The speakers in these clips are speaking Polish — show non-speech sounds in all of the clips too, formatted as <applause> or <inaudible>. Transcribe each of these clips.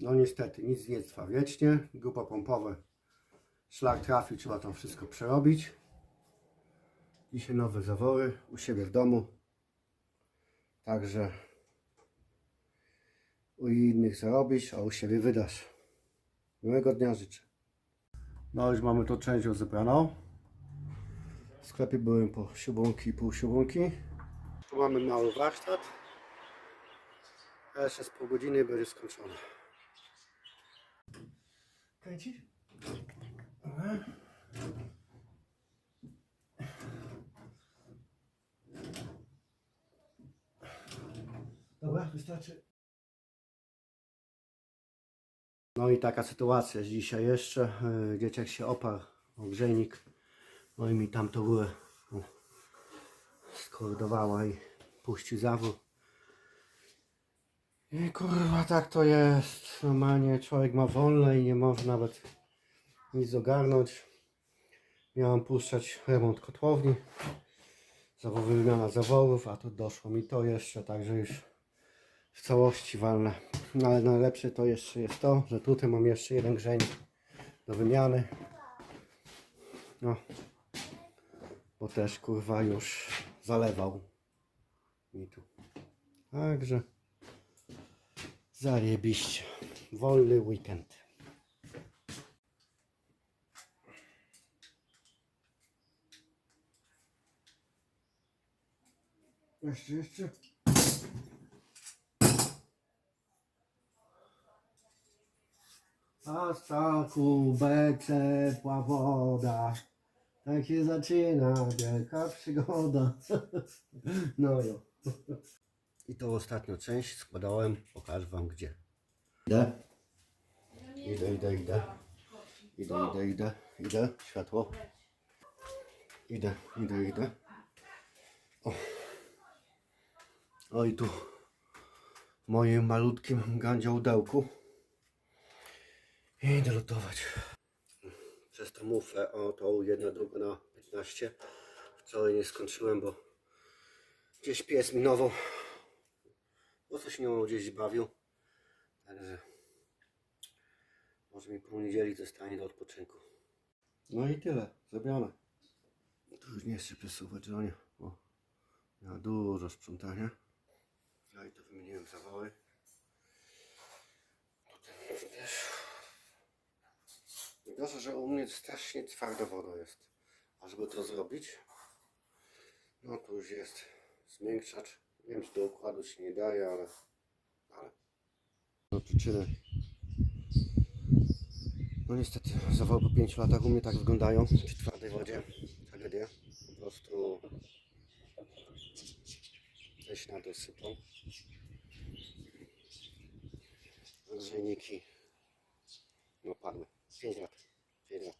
No niestety, nic nie trwa wiecznie. Grupa pompowe. Szlak trafi, trzeba tam wszystko przerobić. Dzisiaj nowe zawory u siebie w domu. Także u innych zarobisz, a u siebie wydasz. Miłego dnia życzę. No już mamy tą część rozebraną. W sklepie byłem po siubunki i półsiubunki. Tu mamy mały warsztat. Jeszcze z pół godziny i będzie skończone. Kręcisz? Aha. Dobra, wystarczy. No i taka sytuacja dzisiaj jeszcze. Dzieciak się oparł o grzejnik. No i mi tam to górę no, skordowała i puścił zawór. I kurwa tak to jest. Normalnie człowiek ma wolne i nie może nawet nic ogarnąć. Miałem puszczać remont kotłowni. Wymiana zaworów, a tu doszło mi to jeszcze, także już w całości walne. No ale najlepsze to jeszcze jest to, że tutaj mam jeszcze jeden grzejnik do wymiany. No, bo też kurwa już zalewał mi tu. Także zajebiście. Wolny weekend. Jeszcze, jeszcze. A staku bece ciepła woda. Tak się zaczyna wielka przygoda. <laughs> No jo. I tą ostatnią część składałem, pokażę wam gdzie. Idę. Idę, idę, idę. Idę, idę, idę. Idę. Światło. Idę, idę, idę. O. O i tu w moim malutkim gandziołdełku. Idę lutować. Przez tą mufę, o tą jedno, drugo na 15. Wcale nie skończyłem, bo gdzieś pies minował. Bo coś nią gdzieś bawił. Także może mi pół niedzieli zostanie do odpoczynku. No i tyle, zrobione. Tu już nie chcę przesuwać, że nie. O, miała dużo sprzątania. Ja i to wymieniłem zawoły. Tutaj też. Gorzej, że u mnie strasznie twarda woda jest. A żeby to zrobić, no to już jest zmiękczacz. Nie wiem, czy do układu się nie daje, ale... ale. No przyczyny. No niestety, zawoły po 5 latach u mnie tak wyglądają. Przy twardej wodzie. Tragedia. Po prostu... Weź na to sypą. Grzejniki. No padły. 5 lat. 5 lat.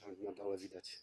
Tam na dole widać